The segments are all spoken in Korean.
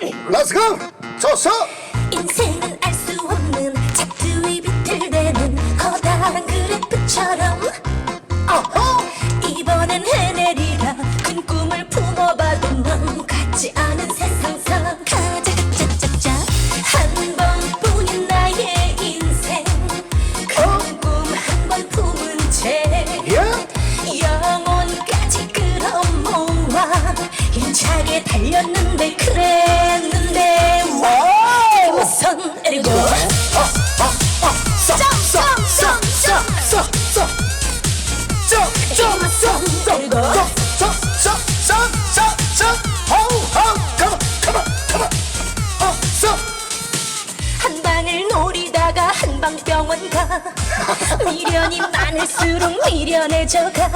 Let's go. 좋소. 인생은 알 수 없는 차트 위 비틀대는 커다란 그래프처럼 아하. 이번엔 해내리라 큰 꿈을 품어봐도 넌 같지 않은 세상상 가자 짜짜짜 한 번뿐인 나의 인생 큰 꿈 한 번 품은 채 예. 영혼까지 끌어모아 힘차게 달렸는데 한 방을 노리다가 한 방 병원 가. 미련이 많을수록 미련해져가.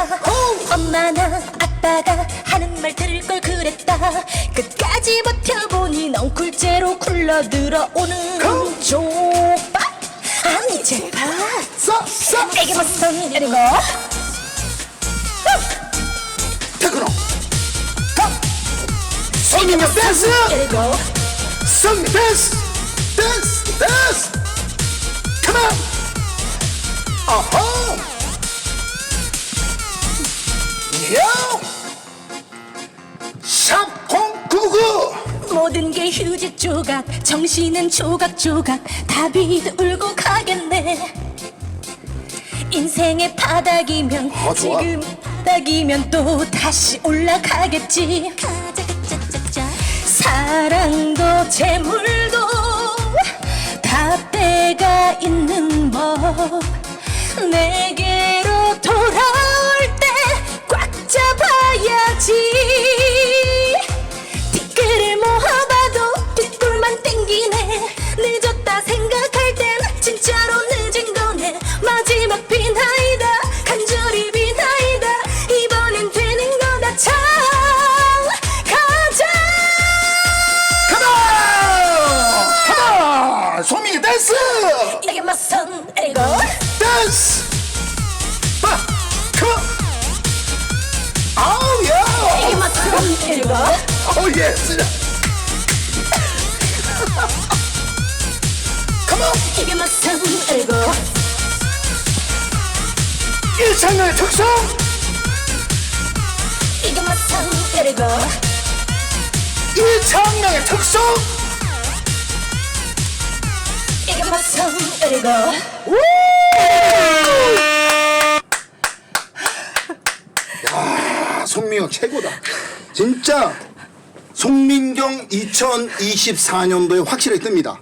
엄마나 아빠가 하는 말 들을 걸 그랬다. 끝까지 버텨보니 넝쿨째로 굴러들어 오는 족밥 아니 제발 에게 무슨 일이고 테 손님의 댄스. 일이고 손님 댄스. 댄스. 댄스. Come on. 아하. 야. 샵099. 모든 게 휴지 조각 정신은 조각조각 답이도 울고 가겠네 인생의 바닥이면 아, 좋아. 지금 바닥이면 또 다시 올라가겠지 사랑도 재물도 다 때가 있는 법. 내 손님의 댄스. 이게 맞선 에고 댄스. 빠. 컴. 아우 야. 이게 맞선 에고 오 예스. On. 이게 맞선 에고 일창의 특성. 이게 맞선 에고 일창의 특성. 에고 아, 송민경 최고다. 진짜 송민경 2024년도에 확실히 뜹니다.